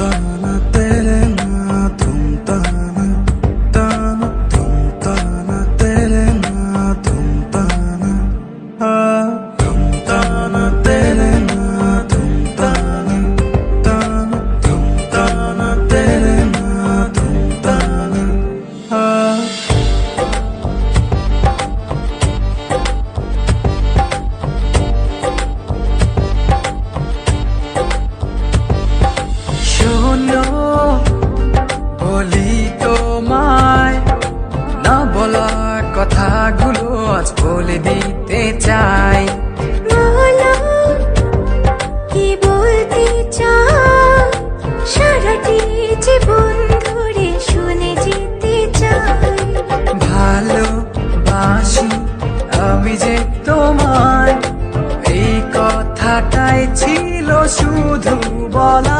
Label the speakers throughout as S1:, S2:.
S1: todo কথাগুলো আজ বলে দিতে চাই।
S2: কি বলতে সারাটি জীবন ধরে শুনে যেতে চাই।
S1: ভালোবাসি আমি যে তোমায় এই কথাটাই ছিল শুধু বলার।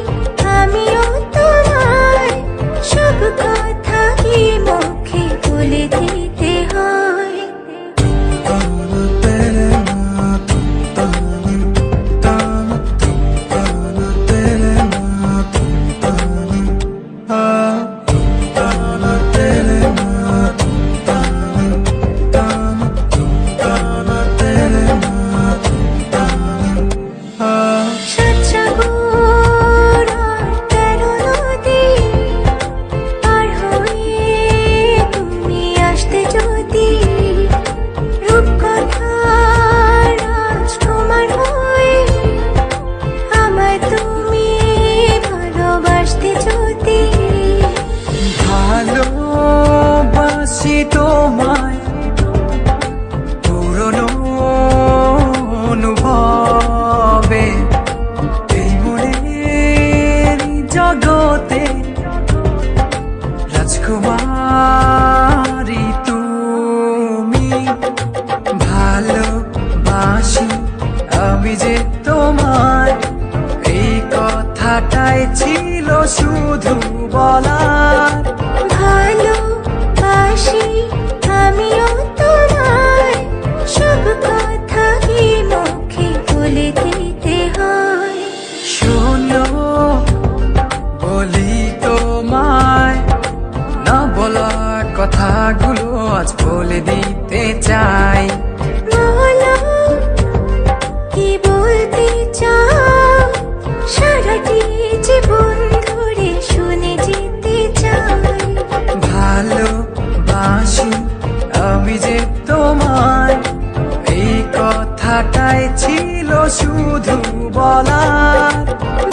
S2: বলে
S1: তোমায় পুরনো অনুভবে। এই মনের জগতে ভালোবাসি এই কথাটাই ছিল শুধু বলার।
S2: কথাগুলো আজ বলে দিতে চাই। কি বলতে চাও? সারাটি জীবন ধরে
S1: শুনে যেতে চাই। ভালো বাসি আমি যে তোমার ছিল শুধু বলার।